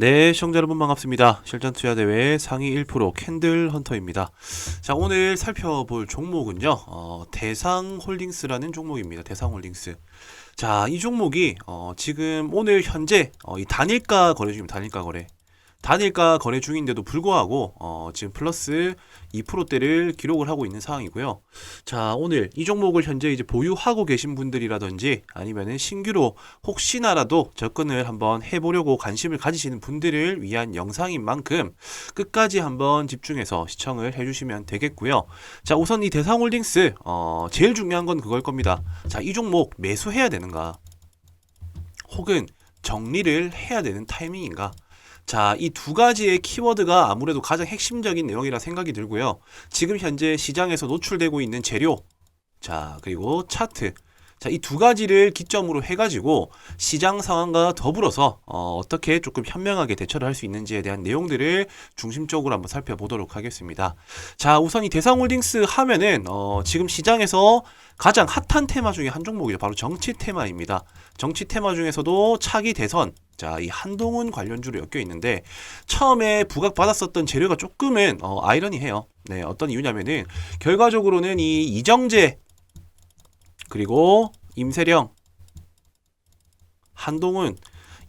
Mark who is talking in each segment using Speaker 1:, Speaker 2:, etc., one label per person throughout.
Speaker 1: 네, 시청자 여러분 반갑습니다. 실전 투자 대회 상위 1% 캔들 헌터입니다. 자, 오늘 살펴볼 종목은요. 어, 대상 홀딩스라는 종목입니다. 대상 홀딩스. 자, 이 종목이 어, 지금 오늘 현재 어, 이 단일가 거래 중입니다. 단일가 거래. 단일가 거래 중인데도 불구하고 어, 지금 플러스 2%대를 기록을 하고 있는 상황이고요. 자, 오늘 이 종목을 현재 이제 보유하고 계신 분들이라든지 아니면은 신규로 혹시나라도 접근을 한번 해보려고 관심을 가지시는 분들을 위한 영상인 만큼 끝까지 한번 집중해서 시청을 해주시면 되겠고요. 자, 우선 이 대상홀딩스 어, 제일 중요한 건 그걸 겁니다. 자, 이 종목 매수해야 되는가? 혹은 정리를 해야 되는 타이밍인가? 자, 이 두 가지의 키워드가 아무래도 가장 핵심적인 내용이라 생각이 들고요. 지금 현재 시장에서 노출되고 있는 재료, 자, 그리고 차트. 자, 이 두 가지를 기점으로 해가지고 시장 상황과 더불어서 어, 어떻게 조금 현명하게 대처를 할 수 있는지에 대한 내용들을 중심적으로 한번 살펴보도록 하겠습니다. 자, 우선 이 대상홀딩스 하면은 어, 지금 시장에서 가장 핫한 테마 중에 한 종목이죠. 바로 정치 테마입니다. 정치 테마 중에서도 차기 대선, 자, 이 한동훈 관련주로 엮여 있는데 처음에 부각받았었던 재료가 조금은 어, 아이러니해요. 네, 어떤 이유냐면은 결과적으로는 이 이정재 그리고 임세령, 한동훈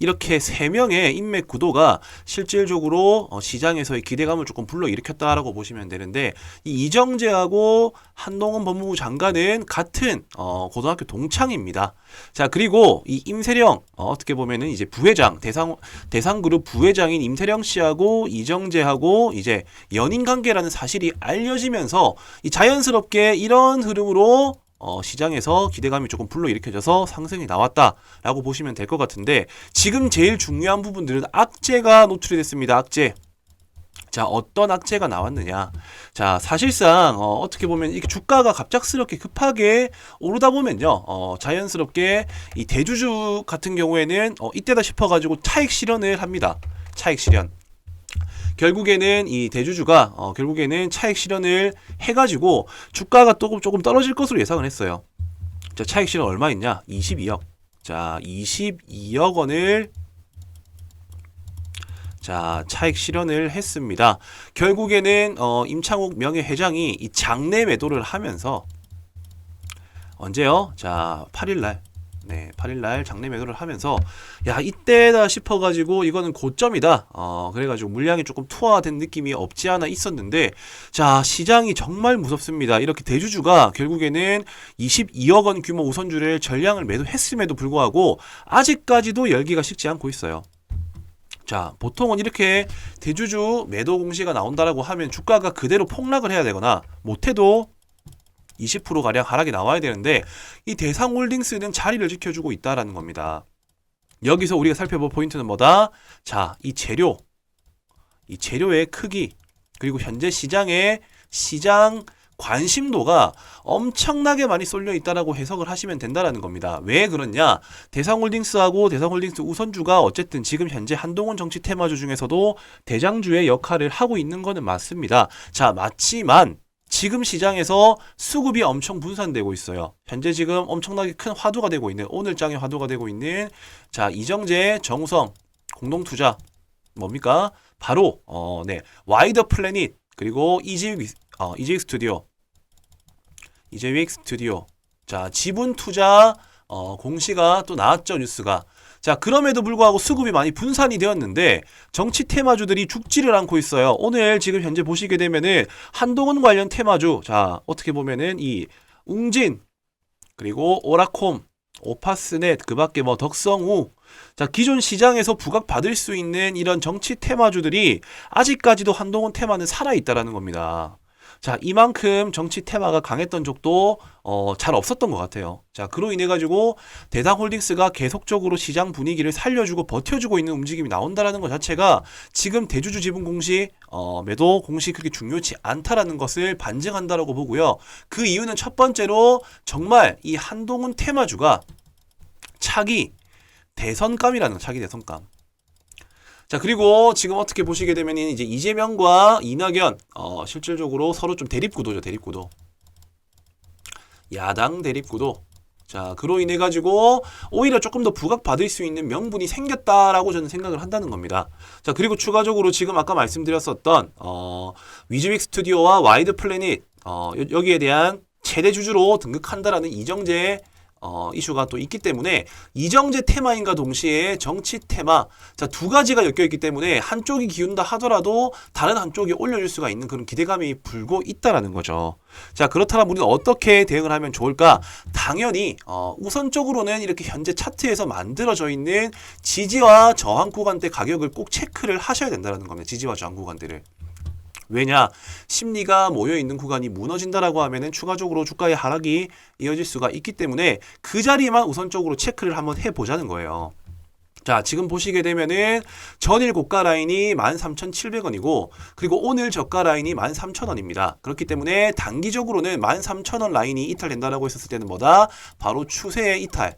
Speaker 1: 이렇게 세 명의 인맥 구도가 실질적으로 어, 시장에서의 기대감을 조금 불러일으켰다라고 보시면 되는데 이 이정재하고 한동훈 법무부 장관은 같은 어, 고등학교 동창입니다. 자 그리고 이 임세령 어, 떻게 보면은 이제 부회장 대상 대상 그룹 부회장인 임세령 씨하고 이정재하고 이제 연인 관계라는 사실이 알려지면서 이 자연스럽게 이런 흐름으로 어, 시장에서 기대감이 조금 불러일으켜져서 상승이 나왔다라고 보시면 될 것 같은데 지금 제일 중요한 부분들은 악재가 노출이 됐습니다. 악재. 자, 어떤 악재가 나왔느냐. 자, 사실상, 어, 떻게 보면 이게 주가가 갑작스럽게 급하게 오르다 보면요, 어, 자연스럽게 이 대주주 같은 경우에는 어, 이때다 싶어가지고 차익 실현을 합니다. 차익 실현. 결국에는 이 대주주가 어, 결국에는 차익 실현을 해가지고 주가가 조금 조금 떨어질 것으로 예상을 했어요. 자 차익 실현 얼마 있냐? 22억. 자 22억 원을 자 차익 실현을 했습니다. 결국에는 어, 임창욱 명예회장이 이 장내 매도를 하면서 언제요? 자 8일날 네, 8일날 장내 매도를 하면서 야 이때다 싶어가지고 이거는 고점이다. 어 그래가지고 물량이 조금 투하된 느낌이 없지 않아 있었는데 자 시장이 정말 무섭습니다. 이렇게 대주주가 결국에는 22억 원 규모 우선주를 전량을 매도했음에도 불구하고 아직까지도 열기가 식지 않고 있어요. 자, 보통은 이렇게 대주주 매도 공시가 나온다라고 하면 주가가 그대로 폭락을 해야 되거나 못해도 20% 가량 하락이 나와야 되는데 이 대상홀딩스는 자리를 지켜주고 있다라는 겁니다. 여기서 우리가 살펴볼 포인트는 뭐다? 자, 이 재료, 이 재료의 크기 그리고 현재 시장의 시장 관심도가 엄청나게 많이 쏠려 있다라고 해석을 하시면 된다라는 겁니다. 왜 그러냐? 대상홀딩스하고 대상홀딩스 우선주가 어쨌든 지금 현재 한동훈 정치 테마주 중에서도 대장주의 역할을 하고 있는 거는 맞습니다. 자, 맞지만 지금 시장에서 수급이 엄청 분산되고 있어요. 현재 지금 엄청나게 큰 화두가 되고 있는 오늘장의 화두가 되고 있는 자 이정재, 정우성 공동 투자 뭡니까? 바로 어, 네 와이더 플래닛 그리고 이지윅 어, 이지윅 스튜디오 이지윅 스튜디오 자 지분 투자 어, 공시가 또 나왔죠 뉴스가 자, 그럼에도 불구하고 수급이 많이 분산이 되었는데 정치 테마주들이 죽지를 않고 있어요. 오늘 지금 현재 보시게 되면은 한동훈 관련 테마주 자, 어떻게 보면은 이 웅진 그리고 오라콤 오파스넷 그 밖에 뭐 덕성우 자 기존 시장에서 부각 받을 수 있는 이런 정치 테마주들이 아직까지도 한동훈 테마는 살아 있다라는 겁니다. 자, 이만큼 정치 테마가 강했던 적도 어, 잘 없었던 것 같아요. 자, 그로 인해 가지고 대상홀딩스가 계속적으로 시장 분위기를 살려주고 버텨주고 있는 움직임이 나온다라는 것 자체가 지금 대주주 지분 공시 어, 매도 공시 그렇게 중요치 않다라는 것을 반증한다라고 보고요. 그 이유는 첫 번째로 정말 이 한동훈 테마주가 차기 대선감이라는 차기 대선감. 자 그리고 지금 어떻게 보시게 되면 이제 이재명과 이낙연 어, 실질적으로 서로 좀 대립 구도죠 대립 구도 야당 대립 구도 자, 그로 인해 가지고 오히려 조금 더 부각받을 수 있는 명분이 생겼다라고 저는 생각을 한다는 겁니다. 자, 그리고 추가적으로 지금 아까 말씀드렸었던 어, 위즈윅 스튜디오와 와이드 플래닛 어, 여- 여기에 대한 최대 주주로 등극한다라는 이정재 어, 이슈가 또 있기 때문에 이정재 테마인과 동시에 정치 테마 자 두 가지가 엮여 있기 때문에 한쪽이 기운다 하더라도 다른 한쪽이 올려줄 수가 있는 그런 기대감이 불고 있다라는 거죠. 자 그렇다면 우리는 어떻게 대응을 하면 좋을까? 당연히 어, 우선적으로는 이렇게 현재 차트에서 만들어져 있는 지지와 저항 구간대 가격을 꼭 체크를 하셔야 된다는 겁니다. 지지와 저항 구간대를. 왜냐 심리가 모여 있는 구간이 무너진다라고 하면은 추가적으로 주가의 하락이 이어질 수가 있기 때문에 그 자리만 우선적으로 체크를 한번 해 보자는 거예요. 자, 지금 보시게 되면은 전일 고가 라인이 13,700원이고 그리고 오늘 저가 라인이 13,000원입니다. 그렇기 때문에 단기적으로는 13,000원 라인이 이탈된다라고 했었을 때는 뭐다? 바로 추세의 이탈.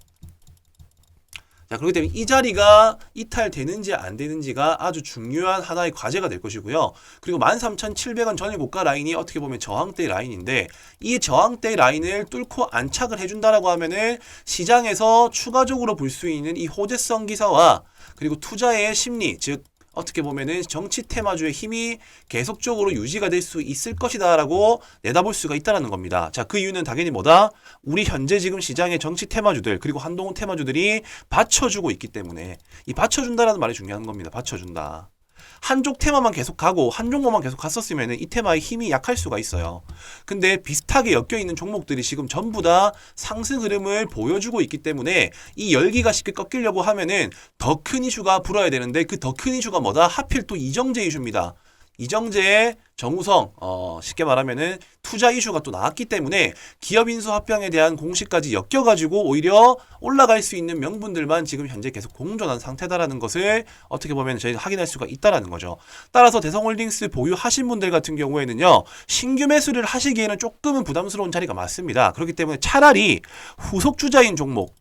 Speaker 1: 자, 그렇기 때문에 이 자리가 이탈되는지 안 되는지가 아주 중요한 하나의 과제가 될 것이고요. 그리고 13,700원 전일 고가 라인이 어떻게 보면 저항대 라인인데 이 저항대 라인을 뚫고 안착을 해준다라고 하면은 시장에서 추가적으로 볼 수 있는 이 호재성 기사와 그리고 투자의 심리, 즉 어떻게 보면은 정치 테마주의 힘이 계속적으로 유지가 될 수 있을 것이다라고 내다볼 수가 있다라는 겁니다. 자, 그 이유는 당연히 뭐다? 우리 현재 지금 시장의 정치 테마주들 그리고 한동훈 테마주들이 받쳐주고 있기 때문에 이 받쳐준다라는 말이 중요한 겁니다. 받쳐준다. 한쪽 테마만 계속 가고 한 종목만 계속 갔었으면 이 테마의 힘이 약할 수가 있어요. 근데 비슷하게 엮여 있는 종목들이 지금 전부 다 상승 흐름을 보여주고 있기 때문에 이 열기가 쉽게 꺾이려고 하면은 더 큰 이슈가 불어야 되는데 그 더 큰 이슈가 뭐다? 하필 또 이정재 이슈입니다. 이정재의 정우성 어, 쉽게 말하면은 투자 이슈가 또 나왔기 때문에 기업 인수 합병에 대한 공식까지 엮여 가지고 오히려 올라갈 수 있는 명분들만 지금 현재 계속 공존한 상태다라는 것을 어떻게 보면 저희가 확인할 수가 있다라는 거죠. 따라서 대성홀딩스 보유하신 분들 같은 경우에는요 신규 매수를 하시기에는 조금은 부담스러운 자리가 맞습니다. 그렇기 때문에 차라리 후속 주자인 종목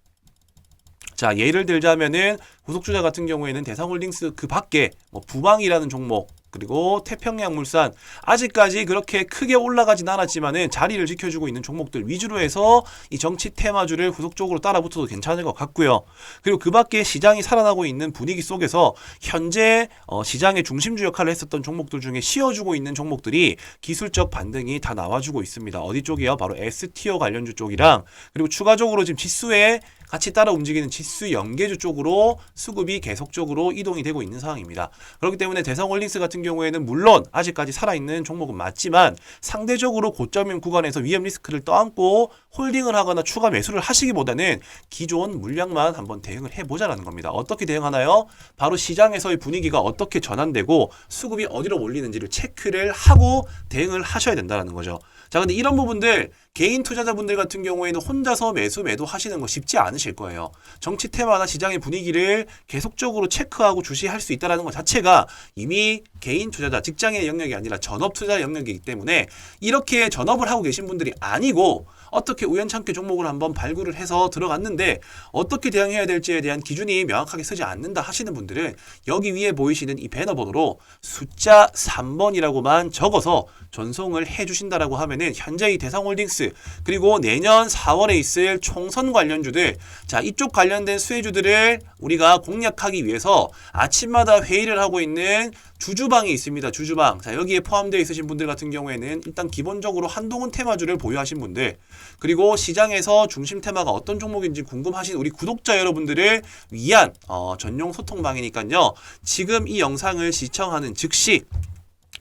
Speaker 1: 자 예를 들자면은 후속 주자 같은 경우에는 대상홀딩스 그 밖에 뭐 부방이라는 종목 그리고 태평양 물산 아직까지 그렇게 크게 올라가진 않았지만은 자리를 지켜주고 있는 종목들 위주로 해서 이 정치 테마주를 후속적으로 따라붙어도 괜찮을 것 같고요. 그리고 그 밖에 시장이 살아나고 있는 분위기 속에서 현재 어, 시장의 중심주 역할을 했었던 종목들 중에 쉬어주고 있는 종목들이 기술적 반등이 다 나와주고 있습니다. 어디 쪽이요? 바로 S티어 관련주 쪽이랑 그리고 추가적으로 지금 지수에 같이 따라 움직이는 지수 연계주 쪽으로 수급이 계속적으로 이동이 되고 있는 상황입니다. 그렇기 때문에 대성홀딩스 같은 경우에는 물론 아직까지 살아있는 종목은 맞지만 상대적으로 고점인 구간에서 위험 리스크를 떠안고 홀딩을 하거나 추가 매수를 하시기보다는 기존 물량만 한번 대응을 해보자라는 겁니다. 어떻게 대응하나요? 바로 시장에서의 분위기가 어떻게 전환되고 수급이 어디로 몰리는지를 체크를 하고 대응을 하셔야 된다는 거죠. 자, 근데 이런 부분들 개인 투자자분들 같은 경우에는 혼자서 매수 매도 하시는 거 쉽지 않으 실 거예요. 정치 테마나 시장의 분위기를 계속적으로 체크하고 주시할 수 있다는 것 자체가 이미 개인 투자자, 직장의 영역이 아니라 전업 투자 영역이기 때문에 이렇게 전업을 하고 계신 분들이 아니고 어떻게 우연찮게 종목을 한번 발굴을 해서 들어갔는데 어떻게 대응해야 될지에 대한 기준이 명확하게 쓰지 않는다 하시는 분들은 여기 위에 보이시는 이 배너 번호로 숫자 3번이라고만 적어서 전송을 해 주신다라고 하면은 현재 이 대상홀딩스 그리고 내년 4월에 있을 총선 관련주들 자 이쪽 관련된 수혜주들을 우리가 공략하기 위해서 아침마다 회의를 하고 있는 주주방이 있습니다. 주주방. 자, 여기에 포함되어 있으신 분들 같은 경우에는 일단 기본적으로 한동훈 테마주를 보유하신 분들, 그리고 시장에서 중심 테마가 어떤 종목인지 궁금하신 우리 구독자 여러분들을 위한 어, 전용 소통방이니까요. 지금 이 영상을 시청하는 즉시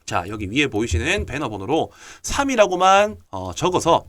Speaker 1: 자, 여기 위에 보이시는 배너 번호로 3이라고만 어, 적어서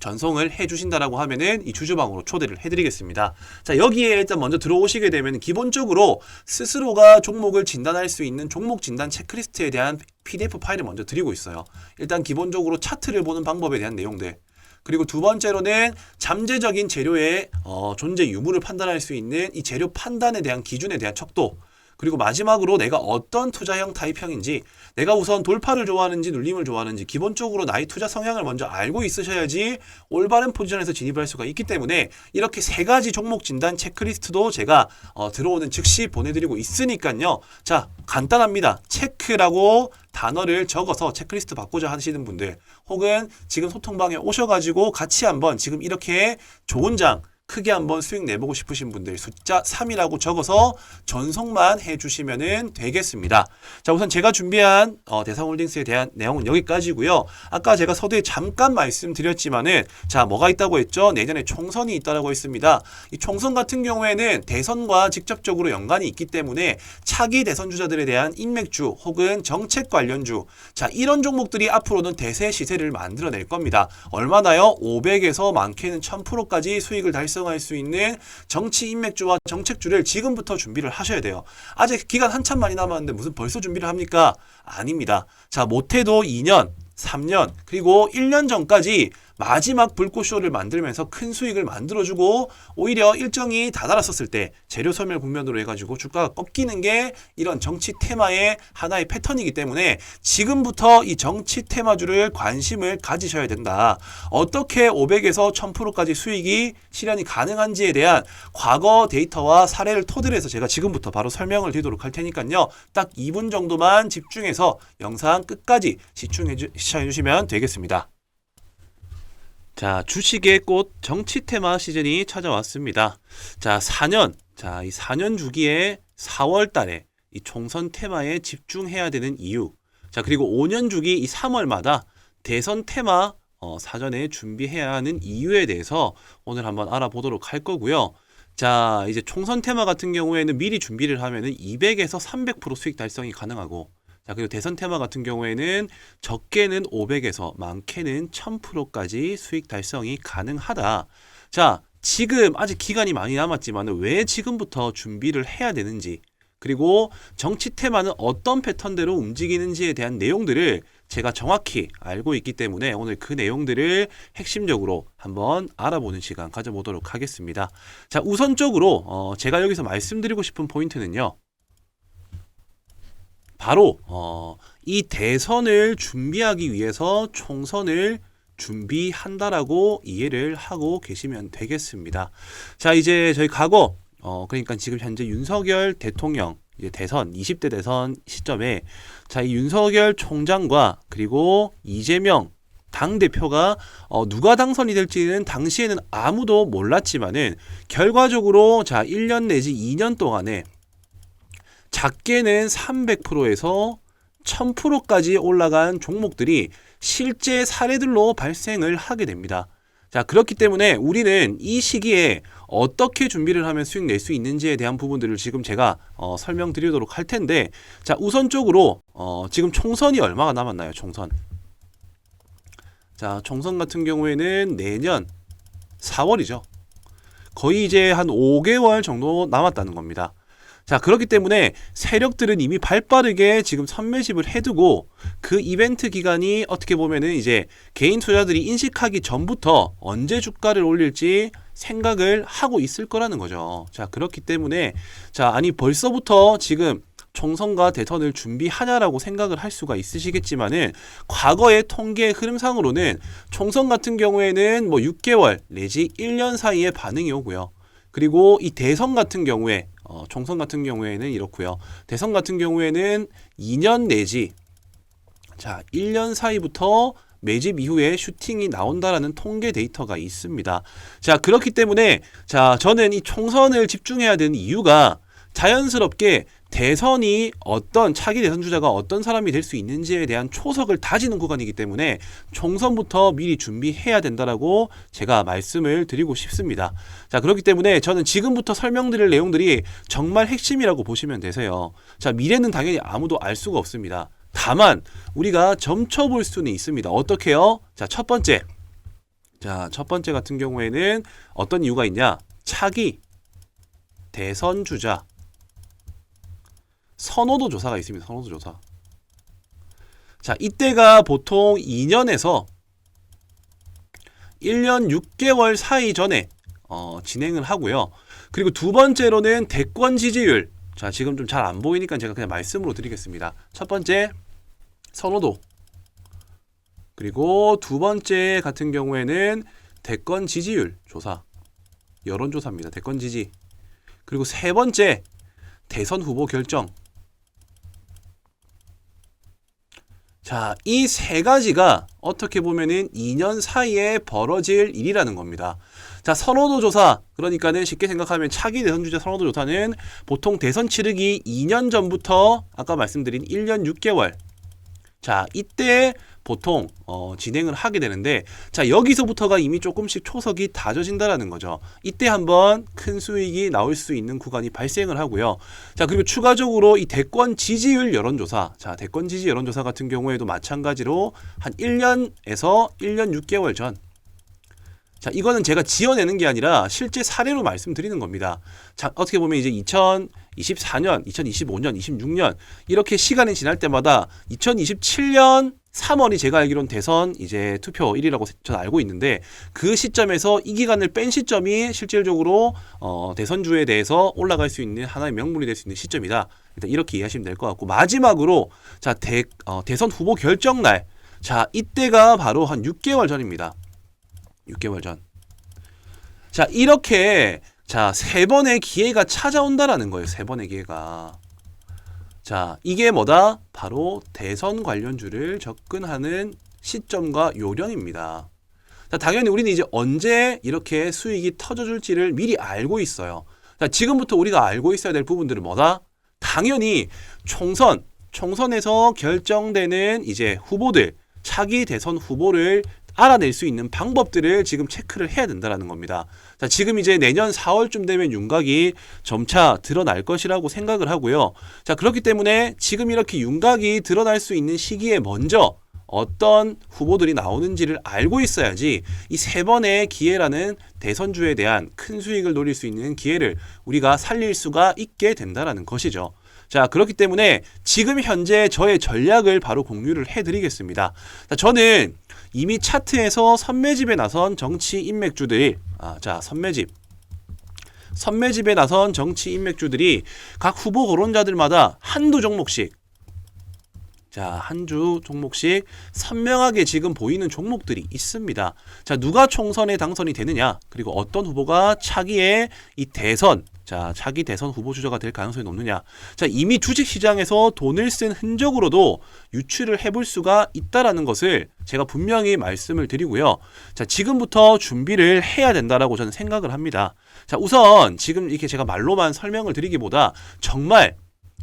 Speaker 1: 전송을 해주신다라고 하면은 이 주주방으로 초대를 해드리겠습니다. 자 여기에 일단 먼저 들어오시게 되면 기본적으로 스스로가 종목을 진단할 수 있는 종목 진단 체크리스트에 대한 PDF 파일을 먼저 드리고 있어요. 일단 기본적으로 차트를 보는 방법에 대한 내용들. 그리고 두 번째로는 잠재적인 재료의 어, 존재 유무를 판단할 수 있는 이 재료 판단에 대한 기준에 대한 척도. 그리고 마지막으로 내가 어떤 투자형 타입형인지 내가 우선 돌파를 좋아하는지 눌림을 좋아하는지 기본적으로 나의 투자 성향을 먼저 알고 있으셔야지 올바른 포지션에서 진입할 수가 있기 때문에 이렇게 세 가지 종목 진단 체크리스트도 제가 어, 들어오는 즉시 보내드리고 있으니까요. 자 간단합니다. 체크라고 단어를 적어서 체크리스트 바꾸자 하시는 분들 혹은 지금 소통방에 오셔가지고 같이 한번 지금 이렇게 좋은 장 크게 한번 수익 내보고 싶으신 분들 숫자 3이라고 적어서 전송만 해주시면 되겠습니다. 자 우선 제가 준비한 어, 대상홀딩스에 대한 내용은 여기까지고요. 아까 제가 서두에 잠깐 말씀드렸지만은 자 뭐가 있다고 했죠? 내년에 총선이 있다라고 했습니다. 이 총선 같은 경우에는 대선과 직접적으로 연관이 있기 때문에 차기 대선 주자들에 대한 인맥주 혹은 정책 관련주 자 이런 종목들이 앞으로는 대세 시세를 만들어낼 겁니다. 얼마나요? 500에서 많게는 1000%까지 수익을 달성 할 수 있는 정치 인맥주와 정책주를 지금부터 준비를 하셔야 돼요. 아직 기간 한참 많이 남았는데 무슨 벌써 준비를 합니까? 아닙니다. 자 못해도 2년 3년 그리고 1년 전까지 마지막 불꽃쇼를 만들면서 큰 수익을 만들어주고 오히려 일정이 다다랐었을 때 재료 소멸 국면으로 해가지고 주가가 꺾이는 게 이런 정치 테마의 하나의 패턴이기 때문에 지금부터 이 정치 테마주를 관심을 가지셔야 된다. 어떻게 500에서 1000%까지 수익이 실현이 가능한지에 대한 과거 데이터와 사례를 토대로 해서 제가 지금부터 바로 설명을 드리도록 할 테니까요. 딱 2분 정도만 집중해서 영상 끝까지 시청해 주시면 되겠습니다. 자, 주식의 꽃 정치 테마 시즌이 찾아왔습니다. 자, 4년. 자, 이 4년 주기에 4월 달에 이 총선 테마에 집중해야 되는 이유. 자, 그리고 5년 주기 이 3월마다 대선 테마 어, 사전에 준비해야 하는 이유에 대해서 오늘 한번 알아보도록 할 거고요. 자, 이제 총선 테마 같은 경우에는 미리 준비를 하면은 200에서 300% 수익 달성이 가능하고 자, 그리고 대선 테마 같은 경우에는 적게는 500에서 많게는 1000%까지 수익 달성이 가능하다. 자, 지금 아직 기간이 많이 남았지만 왜 지금부터 준비를 해야 되는지 그리고 정치 테마는 어떤 패턴대로 움직이는지에 대한 내용들을 제가 정확히 알고 있기 때문에 오늘 그 내용들을 핵심적으로 한번 알아보는 시간 가져보도록 하겠습니다. 자, 우선적으로 어, 제가 여기서 말씀드리고 싶은 포인트는요. 바로 어, 이 대선을 준비하기 위해서 총선을 준비한다라고 이해를 하고 계시면 되겠습니다. 자, 이제 저희 과거 어, 그러니까 지금 현재 윤석열 대통령 이제 대선 20대 대선 시점에 자, 이 윤석열 총장과 그리고 이재명 당 대표가 어, 누가 당선이 될지는 당시에는 아무도 몰랐지만은 결과적으로 자 1년 내지 2년 동안에 작게는 300%에서 1000%까지 올라간 종목들이 실제 사례들로 발생을 하게 됩니다. 자, 그렇기 때문에 우리는 이 시기에 어떻게 준비를 하면 수익 낼 수 있는지에 대한 부분들을 지금 제가 어, 설명드리도록 할 텐데, 자, 우선적으로 어, 지금 총선이 얼마가 남았나요? 총선. 자, 총선 같은 경우에는 내년 4월이죠. 거의 이제 한 5개월 정도 남았다는 겁니다. 자, 그렇기 때문에 세력들은 이미 발 빠르게 지금 선매집을 해두고 그 이벤트 기간이 어떻게 보면은 이제 개인 투자들이 인식하기 전부터 언제 주가를 올릴지 생각을 하고 있을 거라는 거죠. 자, 그렇기 때문에 자, 아니 벌써부터 지금 총선과 대선을 준비하냐라고 생각을 할 수가 있으시겠지만은 과거의 통계 흐름상으로는 총선 같은 경우에는 뭐 6개월 내지 1년 사이에 반응이 오고요. 그리고 이 대선 같은 경우에 어, 총선 같은 경우에는 이렇고요. 대선 같은 경우에는 2년 내지 자 1년 사이부터 매집 이후에 슈팅이 나온다라는 통계 데이터가 있습니다. 자 그렇기 때문에 자 저는 이 총선을 집중해야 되는 이유가 자연스럽게 대선이 어떤 차기 대선 주자가 어떤 사람이 될 수 있는지에 대한 초석을 다지는 구간이기 때문에 총선부터 미리 준비해야 된다라고 제가 말씀을 드리고 싶습니다. 자, 그렇기 때문에 저는 지금부터 설명드릴 내용들이 정말 핵심이라고 보시면 되세요. 자, 미래는 당연히 아무도 알 수가 없습니다. 다만 우리가 점쳐볼 수는 있습니다. 어떻게요? 자, 첫 번째. 자, 첫 번째 같은 경우에는 어떤 이유가 있냐? 차기 대선 주자 선호도 조사가 있습니다. 선호도 조사. 자, 이때가 보통 2년에서 1년 6개월 사이 전에 어, 진행을 하고요. 그리고 두 번째로는 대권 지지율. 자, 지금 좀 잘 안 보이니까 제가 그냥 말씀으로 드리겠습니다. 첫 번째 선호도. 그리고 두 번째 같은 경우에는 대권 지지율 조사. 여론조사입니다. 대권 지지. 그리고 세 번째 대선 후보 결정. 자, 이 세 가지가 어떻게 보면은 2년 사이에 벌어질 일이라는 겁니다. 자, 선호도 조사. 그러니까는 쉽게 생각하면 차기 대선 주자 선호도 조사는 보통 대선 치르기 2년 전부터 아까 말씀드린 1년 6개월. 자, 이때 보통 어, 진행을 하게 되는데 자 여기서부터가 이미 조금씩 초석이 다져진다라는 거죠. 이때 한번 큰 수익이 나올 수 있는 구간이 발생을 하고요. 자 그리고 추가적으로 이 대권 지지율 여론조사, 자 대권 지지 여론조사 같은 경우에도 마찬가지로 한 1년에서 1년 6개월 전. 자, 이거는 제가 지어내는 게 아니라 실제 사례로 말씀드리는 겁니다. 자, 어떻게 보면 이제 2024년, 2025년, 26년 이렇게 시간이 지날 때마다 2027년 3월이 제가 알기로는 대선 이제 투표일이라고 저는 알고 있는데 그 시점에서 이 기간을 뺀 시점이 실질적으로 어, 대선주에 대해서 올라갈 수 있는 하나의 명분이 될 수 있는 시점이다. 일단 이렇게 이해하시면 될 것 같고 마지막으로 자 대, 어, 대선 후보 결정 날. 자 이때가 바로 한 6개월 전입니다. 6개월 전. 자, 이렇게 자, 세 번의 기회가 찾아온다라는 거예요. 세 번의 기회가. 자, 이게 뭐다? 바로 대선 관련주를 접근하는 시점과 요령입니다. 자, 당연히 우리는 이제 언제 이렇게 수익이 터져줄지를 미리 알고 있어요. 자, 지금부터 우리가 알고 있어야 될 부분들은 뭐다? 당연히 총선, 총선에서 결정되는 이제 후보들, 차기 대선 후보를 알아낼 수 있는 방법들을 지금 체크를 해야 된다라는 겁니다. 자, 지금 이제 내년 4월쯤 되면 윤곽이 점차 드러날 것이라고 생각을 하고요. 자, 그렇기 때문에 지금 이렇게 윤곽이 드러날 수 있는 시기에 먼저 어떤 후보들이 나오는지를 알고 있어야지 이 세 번의 기회라는 대선주에 대한 큰 수익을 노릴 수 있는 기회를 우리가 살릴 수가 있게 된다라는 것이죠. 자, 그렇기 때문에 지금 현재 저의 전략을 바로 공유를 해드리겠습니다. 자, 저는 이미 차트에서 선매집에 나선 정치 인맥주들이 아, 자 선매집 선매집에 나선 정치 인맥주들이 각 후보 거론자들마다 한두 종목씩 자, 한 주 종목씩 선명하게 지금 보이는 종목들이 있습니다. 자, 누가 총선에 당선이 되느냐, 그리고 어떤 후보가 차기에 이 대선, 자, 차기 대선 후보 주자가 될 가능성이 높느냐. 자, 이미 주식 시장에서 돈을 쓴 흔적으로도 유추를 해볼 수가 있다라는 것을 제가 분명히 말씀을 드리고요. 자, 지금부터 준비를 해야 된다라고 저는 생각을 합니다. 자, 우선 지금 이렇게 제가 말로만 설명을 드리기보다 정말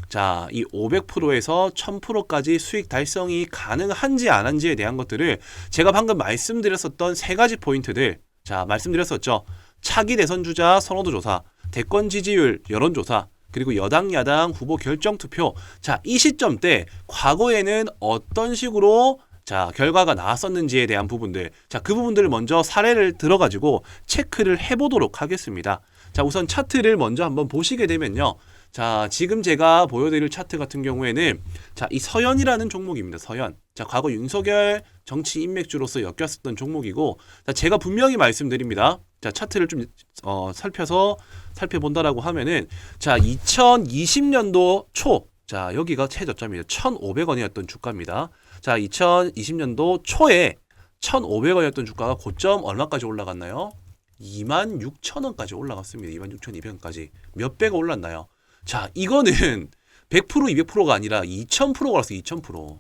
Speaker 1: 자, 이 500%에서 1000%까지 수익 달성이 가능한지 안 한지에 대한 것들을 제가 방금 말씀드렸었던 세 가지 포인트들. 자, 말씀드렸었죠. 차기 대선 주자 선호도 조사, 대권 지지율 여론조사, 그리고 여당 야당 후보 결정 투표. 자, 이 시점 때 과거에는 어떤 식으로 자, 결과가 나왔었는지에 대한 부분들. 자, 그 부분들을 먼저 사례를 들어 가지고 체크를 해 보도록 하겠습니다. 자, 우선 차트를 먼저 한번 보시게 되면요. 자, 지금 제가 보여드릴 차트 같은 경우에는 자, 이 서연이라는 종목입니다. 서연. 자, 과거 윤석열 정치 인맥주로서 엮였었던 종목이고, 자, 제가 분명히 말씀드립니다. 자, 차트를 좀 어, 살펴서 살펴본다라고 하면은 자, 2020년도 초 자, 여기가 최저점이에요. 1,500원이었던 주가입니다. 자, 2020년도 초에 1,500원이었던 주가가 고점 얼마까지 올라갔나요? 26,000원까지 올라갔습니다. 26,200원까지. 몇 배가 올랐나요? 자, 이거는 100% 200%가 아니라 2000%가 올랐어요. 2000%.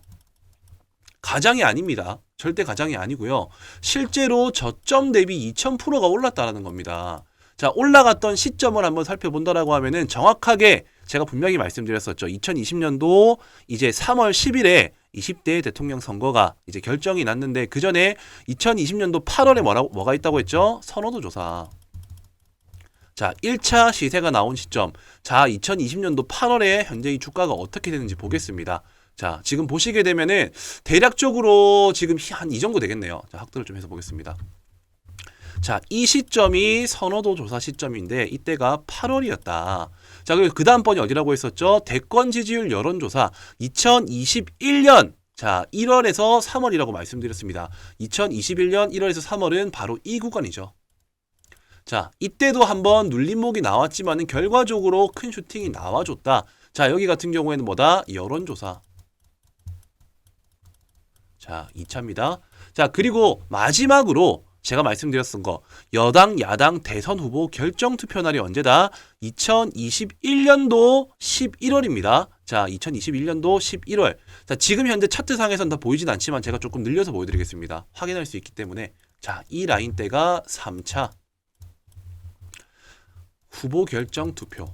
Speaker 1: 가장이 아닙니다. 절대 가장이 아니고요. 실제로 저점 대비 2000%가 올랐다라는 겁니다. 자, 올라갔던 시점을 한번 살펴본다라고 하면은 정확하게 제가 분명히 말씀드렸었죠. 2020년도 이제 3월 10일에 20대 대통령 선거가 이제 결정이 났는데 그 전에 2020년도 8월에 뭐라, 뭐가 있다고 했죠? 선호도 조사. 자, 1차 시세가 나온 시점. 자, 2020년도 8월에 현재 이 주가가 어떻게 되는지 보겠습니다. 자, 지금 보시게 되면은 대략적으로 지금 한 이 정도 되겠네요. 자, 확대를 좀 해서 보겠습니다. 자, 이 시점이 선호도 조사 시점인데 이때가 8월이었다. 자, 그리고 그 다음 번이 어디라고 했었죠? 대권 지지율 여론조사 2021년 자, 1월에서 3월이라고 말씀드렸습니다. 2021년 1월에서 3월은 바로 이 구간이죠. 자, 이때도 한번 눌림목이 나왔지만은 결과적으로 큰 슈팅이 나와줬다. 자, 여기 같은 경우에는 뭐다? 여론조사. 자, 2차입니다. 자, 그리고 마지막으로 제가 말씀드렸던 거 여당 야당 대선 후보 결정 투표 날이 언제다? 2021년도 11월입니다. 자, 2021년도 11월. 자, 지금 현재 차트상에선 다 보이진 않지만 제가 조금 늘려서 보여드리겠습니다. 확인할 수 있기 때문에. 자, 이 라인대가 3차. 후보 결정 투표.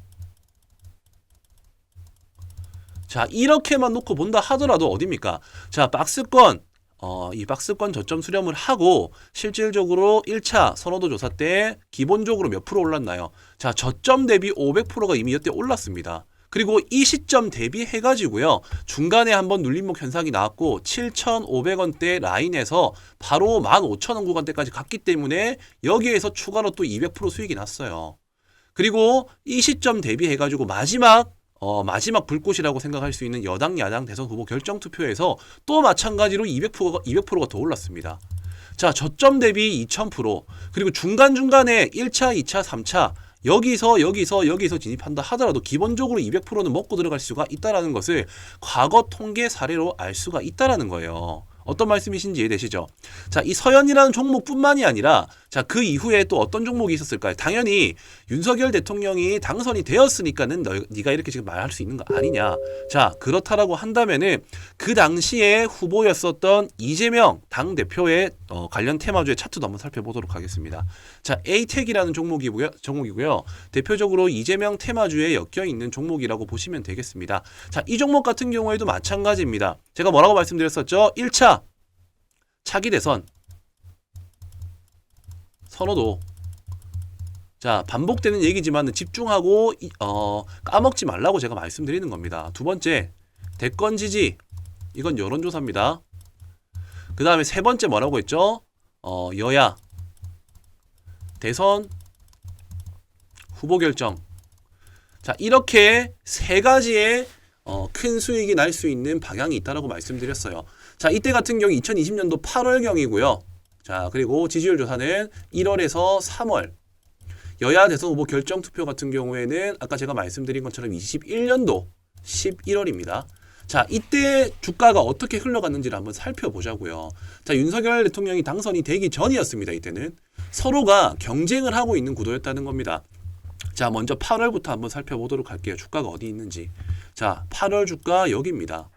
Speaker 1: 자, 이렇게만 놓고 본다 하더라도 어딥니까? 자, 박스권, 어, 이 박스권 저점 수렴을 하고 실질적으로 1차 선호도 조사 때 기본적으로 몇 프로 올랐나요? 자, 저점 대비 500%가 이미 이때 올랐습니다. 그리고 이 시점 대비해 가지고요. 중간에 한번 눌림목 현상이 나왔고 7,500원대 라인에서 바로 15,000원 구간대까지 갔기 때문에 여기에서 추가로 또 200% 수익이 났어요. 그리고 이 시점 대비해 가지고 마지막 어, 마지막 불꽃이라고 생각할 수 있는 여당 야당 대선 후보 결정 투표에서 또 마찬가지로 200%가 200%가 더 올랐습니다. 자, 저점 대비 2000% 그리고 중간중간에 1차, 2차, 3차 여기서 여기서 여기서 진입한다 하더라도 기본적으로 200%는 먹고 들어갈 수가 있다라는 것을 과거 통계 사례로 알 수가 있다라는 거예요. 어떤 말씀이신지 이해되시죠? 자, 이 서현이라는 종목뿐만이 아니라 자, 그 이후에 또 어떤 종목이 있었을까요? 당연히 윤석열 대통령이 당선이 되었으니까는 너, 네가 이렇게 지금 말할 수 있는 거 아니냐. 자, 그렇다라고 한다면은 그 당시에 후보였었던 이재명 당 대표의 어, 관련 테마주의 차트도 한번 살펴보도록 하겠습니다. 자, 에이텍이라는 종목이고요. 종목이고요. 대표적으로 이재명 테마주에 엮여 있는 종목이라고 보시면 되겠습니다. 자, 이 종목 같은 경우에도 마찬가지입니다. 제가 뭐라고 말씀드렸었죠? 1차 차기 대선 선호도 자 반복되는 얘기지만 집중하고 이- 어, 까먹지 말라고 제가 말씀드리는 겁니다. 두 번째 대권 지지 이건 여론조사입니다. 그 다음에 세 번째 뭐라고 했죠? 어, 여야 대선 후보 결정 자 이렇게 세 가지의 어, 큰 수익이 날 수 있는 방향이 있다라고 말씀드렸어요. 자 이때 같은 경우 2020년도 8월경이고요. 자 그리고 지지율 조사는 1월에서 3월 여야 대선 후보 결정 투표 같은 경우에는 아까 제가 말씀드린 것처럼 21년도 11월입니다. 자, 이때 주가가 어떻게 흘러갔는지를 한번 살펴보자고요. 자, 윤석열 대통령이 당선이 되기 전이었습니다. 이때는 서로가 경쟁을 하고 있는 구도였다는 겁니다. 자, 먼저 8월부터 한번 살펴보도록 할게요. 주가가 어디 있는지. 자, 8월 주가 여기입니다.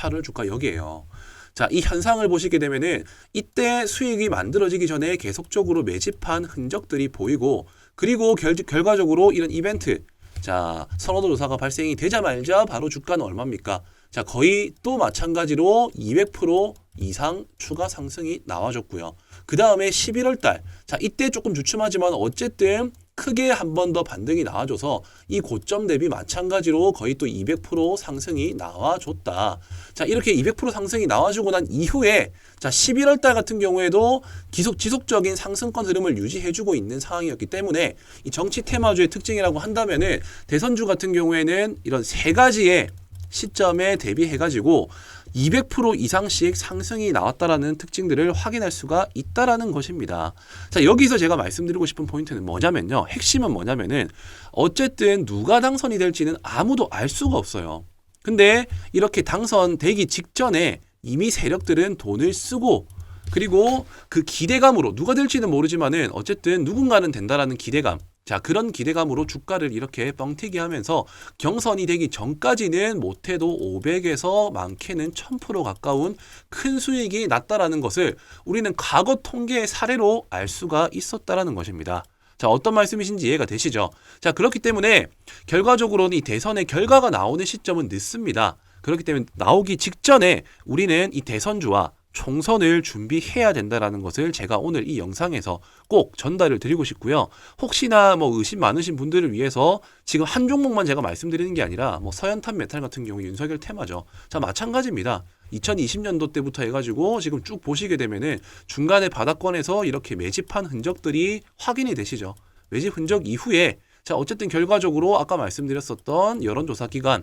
Speaker 1: 8월 주가 여기에요. 자, 이 현상을 보시게 되면은 이때 수익이 만들어지기 전에 계속적으로 매집한 흔적들이 보이고 그리고 결, 결과적으로 이런 이벤트 자, 선호도 조사가 발생이 되자마자 바로 주가는 얼마입니까? 자, 거의 또 마찬가지로 200% 이상 추가 상승이 나와줬고요. 그 다음에 11월 달. 자, 이때 조금 주춤하지만 어쨌든 크게 한 번 더 반등이 나와줘서 이 고점 대비 마찬가지로 거의 또 200% 상승이 나와줬다. 자, 이렇게 200% 상승이 나와주고 난 이후에 자, 11월 달 같은 경우에도 지속, 지속적인 상승권 흐름을 유지해주고 있는 상황이었기 때문에 이 정치 테마주의 특징이라고 한다면은 대선주 같은 경우에는 이런 세 가지의 시점에 대비해가지고 200% 이상씩 상승이 나왔다라는 특징들을 확인할 수가 있다라는 것입니다. 자, 여기서 제가 말씀드리고 싶은 포인트는 뭐냐면요. 핵심은 뭐냐면은 어쨌든 누가 당선이 될지는 아무도 알 수가 없어요. 근데 이렇게 당선되기 직전에 이미 세력들은 돈을 쓰고 그리고 그 기대감으로 누가 될지는 모르지만은 어쨌든 누군가는 된다라는 기대감 자 그런 기대감으로 주가를 이렇게 뻥튀기 하면서 경선이 되기 전까지는 못해도 500에서 많게는 1000% 가까운 큰 수익이 났다라는 것을 우리는 과거 통계의 사례로 알 수가 있었다라는 것입니다. 자, 어떤 말씀이신지 이해가 되시죠? 자, 그렇기 때문에 결과적으로는 이 대선의 결과가 나오는 시점은 늦습니다. 그렇기 때문에 나오기 직전에 우리는 이 대선주와 총선을 준비해야 된다라는 것을 제가 오늘 이 영상에서 꼭 전달을 드리고 싶고요. 혹시나 뭐 의심 많으신 분들을 위해서 지금 한 종목만 제가 말씀드리는 게 아니라 뭐 서현탄 메탈 같은 경우 윤석열 테마죠. 자, 마찬가지입니다. 2020년도 때부터 해가지고 지금 쭉 보시게 되면은 중간에 바닥권에서 이렇게 매집한 흔적들이 확인이 되시죠. 매집 흔적 이후에 자 어쨌든 결과적으로 아까 말씀드렸었던 여론조사 기관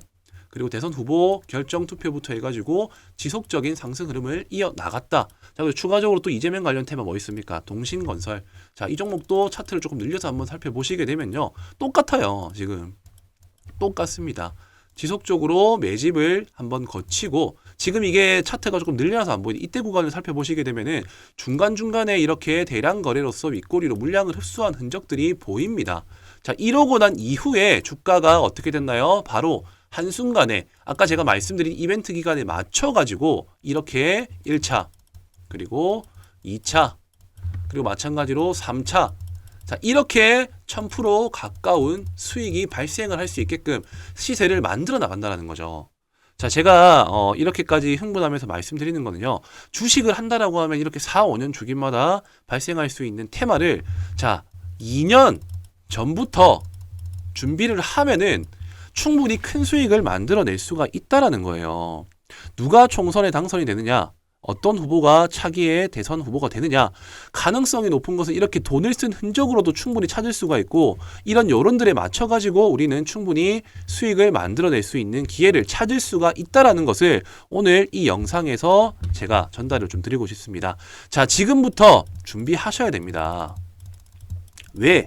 Speaker 1: 그리고 대선 후보 결정 투표부터 해가지고 지속적인 상승 흐름을 이어 나갔다. 자, 그리고 추가적으로 또 이재명 관련 테마 뭐 있습니까? 동신건설. 자, 이 종목도 차트를 조금 늘려서 한번 살펴보시게 되면요. 똑같아요. 지금. 똑같습니다. 지속적으로 매집을 한번 거치고 지금 이게 차트가 조금 늘려서 안 보이는 이때 구간을 살펴보시게 되면은 중간중간에 이렇게 대량 거래로서 윗꼬리로 물량을 흡수한 흔적들이 보입니다. 자, 이러고 난 이후에 주가가 어떻게 됐나요? 바로 한순간에 아까 제가 말씀드린 이벤트 기간에 맞춰 가지고 이렇게 1차 그리고 2차 그리고 마찬가지로 3차 자, 이렇게 1000% 가까운 수익이 발생을 할 수 있게끔 시세를 만들어 나간다는 거죠. 자, 제가 어, 이렇게까지 흥분하면서 말씀드리는 거는요. 주식을 한다라고 하면 이렇게 4, 5년 주기마다 발생할 수 있는 테마를 자, 2년 전부터 준비를 하면은 충분히 큰 수익을 만들어낼 수가 있다라는 거예요. 누가 총선에 당선이 되느냐? 어떤 후보가 차기의 대선 후보가 되느냐 가능성이 높은 것은 이렇게 돈을 쓴 흔적으로도 충분히 찾을 수가 있고 이런 여론들에 맞춰 가지고 우리는 충분히 수익을 만들어낼 수 있는 기회를 찾을 수가 있다라는 것을 오늘 이 영상에서 제가 전달을 좀 드리고 싶습니다. 자 지금부터 준비하셔야 됩니다. 왜?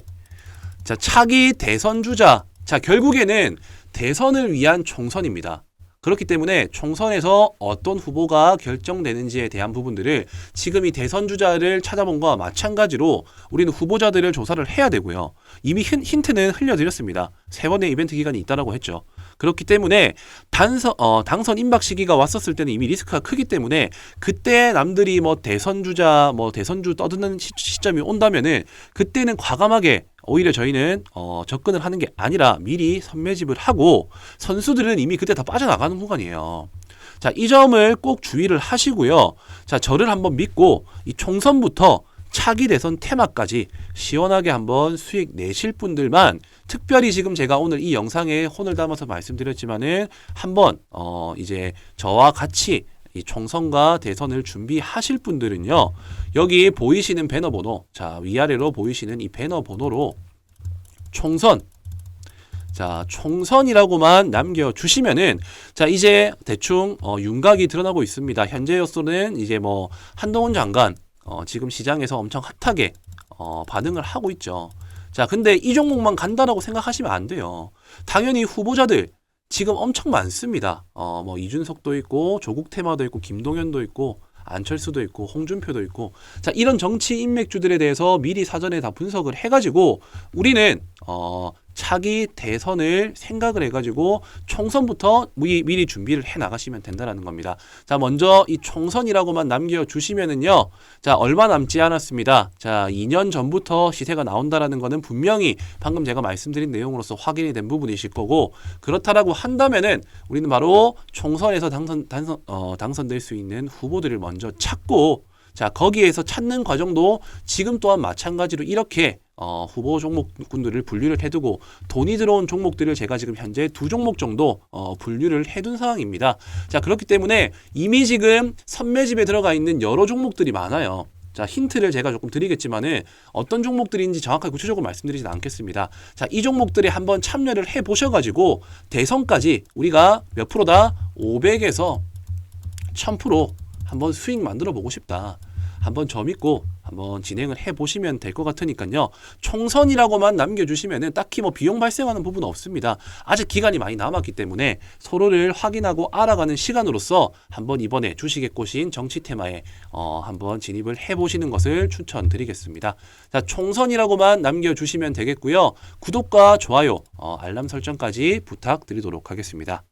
Speaker 1: 자 차기 대선 주자 자 결국에는 대선을 위한 총선입니다. 그렇기 때문에 총선에서 어떤 후보가 결정되는지에 대한 부분들을 지금 이 대선 주자를 찾아본 거와 마찬가지로 우리는 후보자들을 조사를 해야 되고요. 이미 힌, 힌트는 흘려드렸습니다. 세 번의 이벤트 기간이 있다라고 했죠. 그렇기 때문에 단선 어, 당선 임박 시기가 왔었을 때는 이미 리스크가 크기 때문에 그때 남들이 뭐 대선 주자 뭐 대선주 떠드는 시, 시점이 온다면은 그때는 과감하게 오히려 저희는 어, 접근을 하는 게 아니라 미리 선매집을 하고 선수들은 이미 그때 다 빠져나가는 구간이에요. 자, 이 점을 꼭 주의를 하시고요. 자, 저를 한번 믿고 이 총선부터 차기 대선 테마까지 시원하게 한번 수익 내실 분들만 특별히 지금 제가 오늘 이 영상에 혼을 담아서 말씀드렸지만은 한번 어 이제 저와 같이 이 총선과 대선을 준비하실 분들은요. 여기 보이시는 배너 번호, 자, 위아래로 보이시는 이 배너 번호로 총선 자, 총선이라고만 남겨 주시면은 자, 이제 대충 어 윤곽이 드러나고 있습니다. 현재로서는 이제 뭐 한동훈 장관 어 지금 시장에서 엄청 핫하게 어 반응을 하고 있죠. 자, 근데 이 종목만 간다라고 생각하시면 안 돼요. 당연히 후보자들 지금 엄청 많습니다. 어, 뭐 이준석도 있고 조국 테마도 있고 김동연도 있고 안철수도 있고 홍준표도 있고 자 이런 정치 인맥주들에 대해서 미리 사전에 다 분석을 해가지고 우리는 어 차기 대선을 생각을 해가지고 총선부터 미리, 미리 준비를 해 나가시면 된다라는 겁니다. 자 먼저 이 총선이라고만 남겨주시면은요 자 얼마 남지 않았습니다. 자 2년 전부터 시세가 나온다라는 거는 분명히 방금 제가 말씀드린 내용으로서 확인이 된 부분이실 거고 그렇다라고 한다면은 우리는 바로 총선에서 당선 당선 어, 당선될 수 있는 후보들을 먼저 찾고 자 거기에서 찾는 과정도 지금 또한 마찬가지로 이렇게 어, 후보 종목군들을 분류를 해두고 돈이 들어온 종목들을 제가 지금 현재 두 종목 정도 어, 분류를 해둔 상황입니다. 자 그렇기 때문에 이미 지금 선매집에 들어가 있는 여러 종목들이 많아요. 자 힌트를 제가 조금 드리겠지만은 어떤 종목들인지 정확하게 구체적으로 말씀드리진 않겠습니다. 자 이 종목들에 한번 참여를 해 보셔가지고 대선까지 우리가 몇 프로다 500에서 1000% 한번 수익 만들어 보고 싶다. 한번 저 믿고 한번 진행을 해 보시면 될 것 같으니까요. 총선이라고만 남겨주시면은 딱히 뭐 비용 발생하는 부분은 없습니다. 아직 기간이 많이 남았기 때문에 서로를 확인하고 알아가는 시간으로서 한번 이번에 주식의 꽃인 정치 테마에 어, 한번 진입을 해 보시는 것을 추천드리겠습니다. 자, 총선이라고만 남겨주시면 되겠고요. 구독과 좋아요, 어, 알람 설정까지 부탁드리도록 하겠습니다.